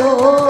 লো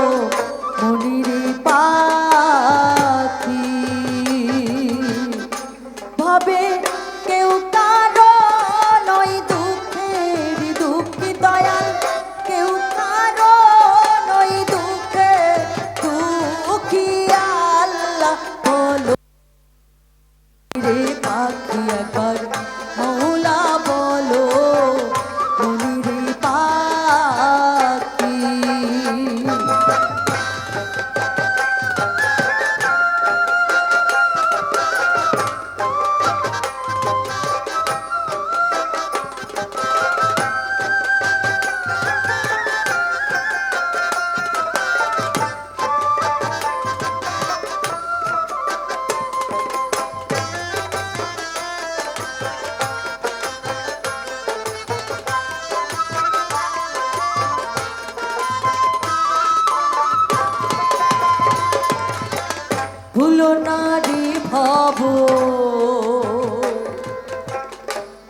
নারী ভাব।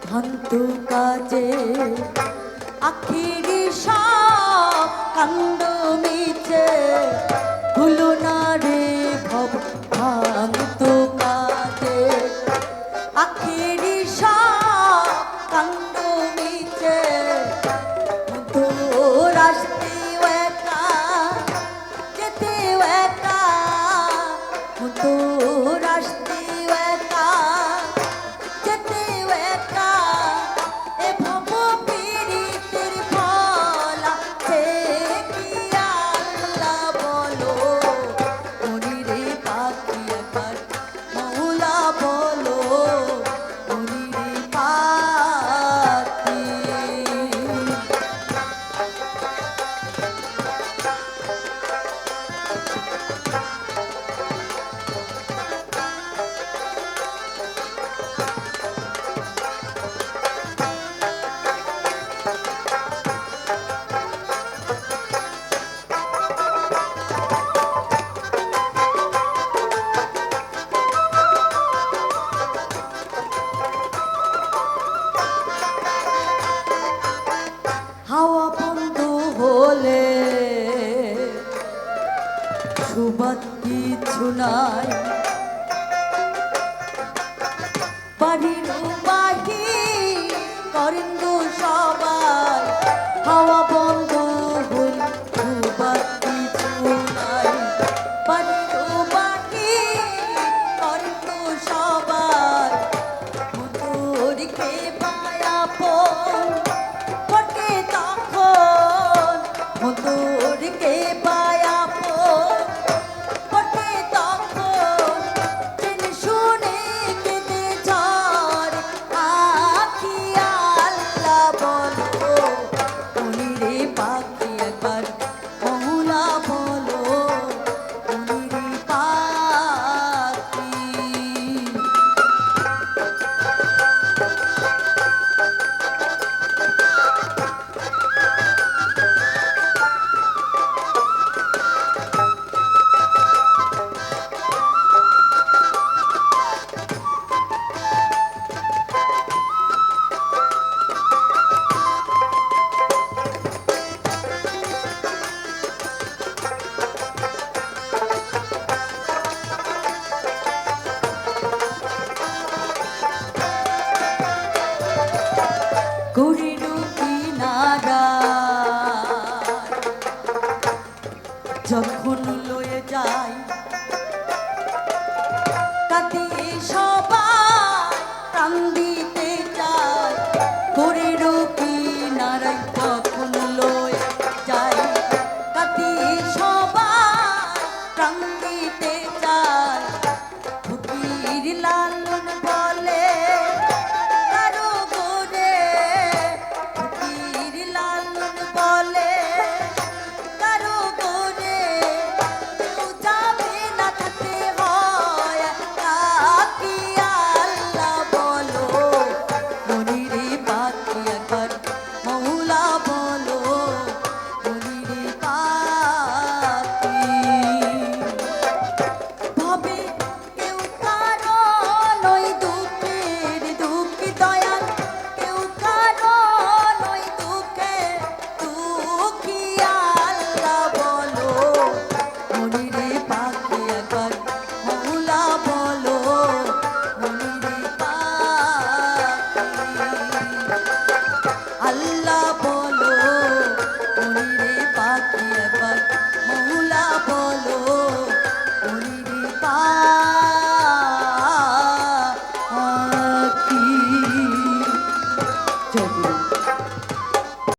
ভান্তু কাজে আখিরি সব কান্দ কিছু নাই বাড়ির বাকি করেন গো সবাই, হাওয়া বন্ধ হইল দুবার কিছু নাই। বাড়ির বাকি করেন গো সবাই, মধুর কে পায়া পড় 안 가.